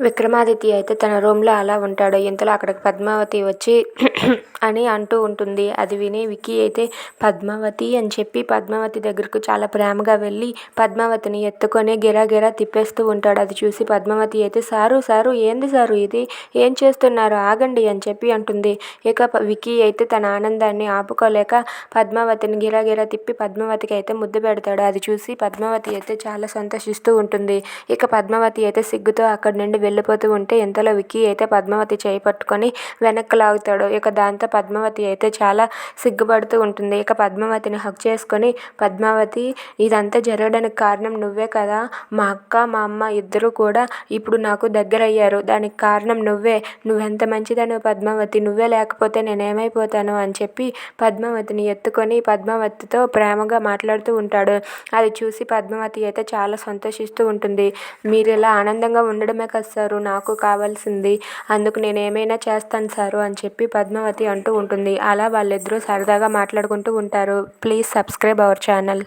విక్రమాదిత్య అయితే తన రూమ్లో అలా ఉంటాడు. ఇంతలో అక్కడికి పద్మావతి వచ్చి అని అంటూ ఉంటుంది. అది విని విక్కీ అయితే పద్మావతి అని చెప్పి పద్మావతి దగ్గరకు చాలా ప్రేమగా వెళ్ళి పద్మావతిని ఎత్తుకొని గిరాగిరా తిప్పేస్తూ ఉంటాడు. అది చూసి పద్మావతి అయితే సారు సారు ఏంది సారు ఇది? ఏం చేస్తున్నారు? ఆగండి అని చెప్పి అంటుంది. ఇక విక్కీ అయితే తన ఆనందాన్ని ఆపుకోలేక పద్మావతిని గిరాగిరా తిప్పి పద్మావతికి అయితే ముద్దు పెడతాడు. అది చూసి పద్మావతి అయితే చాలా సంతోషిస్తూ ఉంటుంది. ఇక పద్మావతి అయితే సిగ్గుతో అక్కడి నుండి వెళ్ళిపోతూ ఉంటే ఇంతలో విక్కీ అయితే పద్మావతి చేయి పట్టుకొని వెనక్కి లాగుతాడు. ఇక దాంతో పద్మావతి అయితే చాలా సిగ్గుపడుతూ ఉంటుంది. ఇక పద్మావతిని హక్ చేసుకొని పద్మావతి ఇదంతా జరగడానికి కారణం నువ్వే కదా. మా అక్క మా అమ్మ ఇద్దరు కూడా ఇప్పుడు నాకు దగ్గర అయ్యారు దానికి కారణం నువ్వే. నువ్వెంత మంచిదని పద్మావతి. నువ్వే లేకపోతే నేనేమైపోతాను అని చెప్పి పద్మావతిని ఎత్తుకొని పద్మావతితో ప్రేమగా మాట్లాడుతూ ఉంటాడు. అది చూసి పద్మావతి అయితే చాలా సంతోషిస్తూ ఉంటుంది. మీరు ఇలా ఆనందంగా ఉండడమే కదా సారు. నాకు కావాల్సింది. అందుకు నేను ఏమైనా చేస్తాను సారు అని చెప్పి పద్మావతి అంటూ ఉంటుంది. అలా వాళ్ళిద్దరూ సరదాగా మాట్లాడుకుంటూ ఉంటారు. Please subscribe our channel